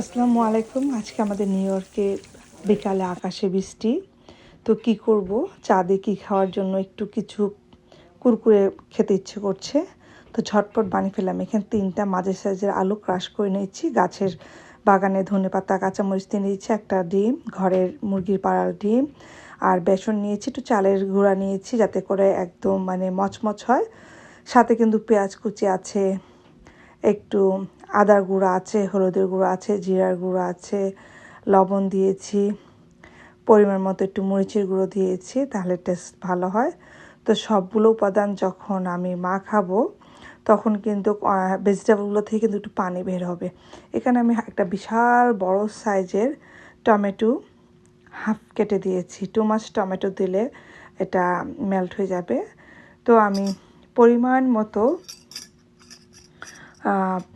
আসসালামু আলাইকুম। আজকে আমাদের নিউ ইয়র্কে বিকালে আকাশে বৃষ্টি। তো কি করব? চাঁদে কি খাওয়ার জন্য একটু কিছু কুরকুরে খেতে ইচ্ছে করছে। তো ঝটপট বানিয়ে ফেলাম এখানে তিনটা মাঝের সাইজের আলু ক্রাশ করে নিয়েছি। গাছের বাগানে ধনে পাতা, কাঁচামরিচ দিয়ে নিয়েছি একটা ডিম, ঘরের মুরগির পাড়ার ডিম, আর বেসন নিয়েছি, একটু চালের গুঁড়া নিয়েছি যাতে করে একদম মানে মচমচ হয়। সাথে কিন্তু পেঁয়াজ কুচি আছে, একটু আদার গুঁড়ো আছে, হলুদের গুঁড়ো আছে, জিরার গুঁড়ো আছে, লবণ দিয়েছি, পরিমাণ মতো একটু মরিচের গুঁড়ো দিয়েছি, তাহলে টেস্ট ভালো হয়। তো সবগুলো উপাদান যখন আমি মা খাব তখন কিন্তু ভেজিটেবলগুলো থেকে কিন্তু একটু পানি বের হবে। এখানে আমি একটা বিশাল বড় সাইজের টমেটো হাফ কেটে দিয়েছি। টু মাছ টমেটো দিলে এটা মেল্ট হয়ে যাবে। তো আমি পরিমাণ মতো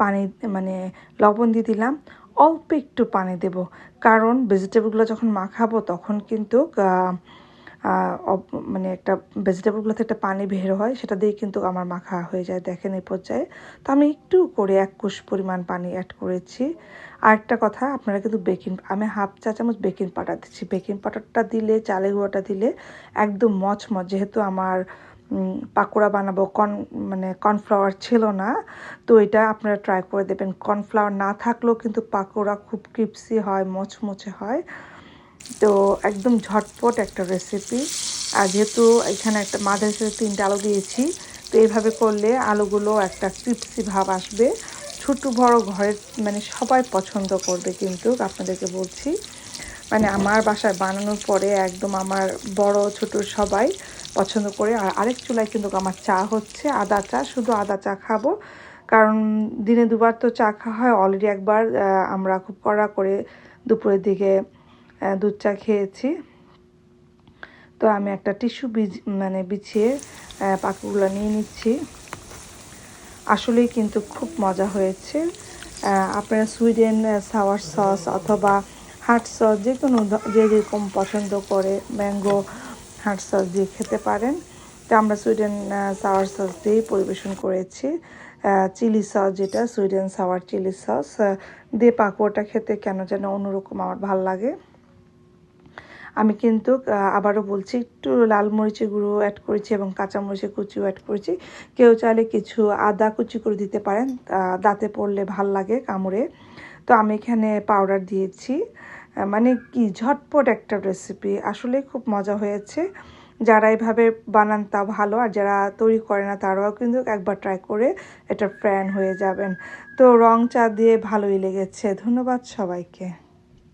পানি মানে লবণ দিয়ে দিলাম। অল্প একটু পানি দেব। কারণ ভেজিটেবলগুলো যখন মাখাবো তখন কিন্তু মানে একটা ভেজিটেবলগুলোতে একটা পানি বের হয়, সেটা দিয়ে কিন্তু আমার মাখা হয়ে যায়, দেখেন এই পর্যায়ে। তো আমি একটু করে এক কুশ পরিমাণ পানি অ্যাড করেছি। আরেকটা কথা, আপনারা কিন্তু বেকিং আমি হাফ চা চামচ বেকিং পাউডার দিচ্ছি। বেকিং পাউডারটা দিলে, চালের গুঁড়োটা দিলে একদম মচমচ, যেহেতু আমার পাকোড়া বানাবো, কর্ন মানে কর্নফ্লাওয়ার ছিল না, তো এটা আপনারা ট্রাই করে দেবেন। কর্নফ্লাওয়ার না থাকলেও কিন্তু পাকোড়া খুব ক্রিপসি হয়, মচমচে হয়। তো একদম ঝটপট একটা রেসিপি আর যেহেতু এখানে একটা মাঝে তিনটে আলু দিয়েছি, তো এইভাবে করলে আলুগুলো একটা ক্রিপসি ভাব আসবে। ছোটো বড় ঘরের মানে সবাই পছন্দ করবে কিন্তু আপনাদেরকে বলছি। মানে আমার বাসায় বানানোর পরে একদম আমার বড়, ছোট সবাই পছন্দ করে। আর আরেক চুলায় কিন্তু আমার চা হচ্ছে, আদা চা, শুধু আদা চা খাব। কারণ দিনে দুবার তো চা খাওয়া হয় অলরেডি একবার আমরা খুব কড়া করে দুপুরের দিকে দুধ চা খেয়েছি। তো আমি একটা টিস্যু বিজ মানে বিছিয়ে পাকুগুলো নিয়ে নিচ্ছি। আসলেই কিন্তু খুব মজা হয়েছে। আপনারা সুইডেন সাওয়ার সস অথবা হাট সস যে কোনো যে যেরকম পছন্দ করে ম্যাঙ্গো হাট সস দিয়ে খেতে পারেন। তো আমরা সুইডেন সাওয়ার সস দিয়েই পরিবেশন করেছি। চিলি সস যেটা, sweet and sour chilli sauce দিয়ে পাকুয়াটা খেতে কেন যেন অন্যরকম আমার ভালো লাগে। আমি কিন্তু আবারও বলছি, একটু লাল মরিচের গুঁড়ো অ্যাড করেছি এবং কাঁচা মরিচের কুচিও অ্যাড করেছি। কেউ চাইলে কিছু আদা কুচি করে দিতে পারেন দাঁতে পড়লে ভালো লাগে কামড়ে। তো আমি এখানে পাউডার দিয়েছি। মানে কি ঝটপট একটা রেসিপি আসলে খুব মজা হয়েছে। যারা এভাবে বানান তা ভালো, আর যারা তৈরি করে না তারাও কিন্তু একবার ট্রাই করে এটা ফ্যান হয়ে যাবেন। তো রং চা দিয়ে ভালোই লেগেছে। ধন্যবাদ সবাইকে।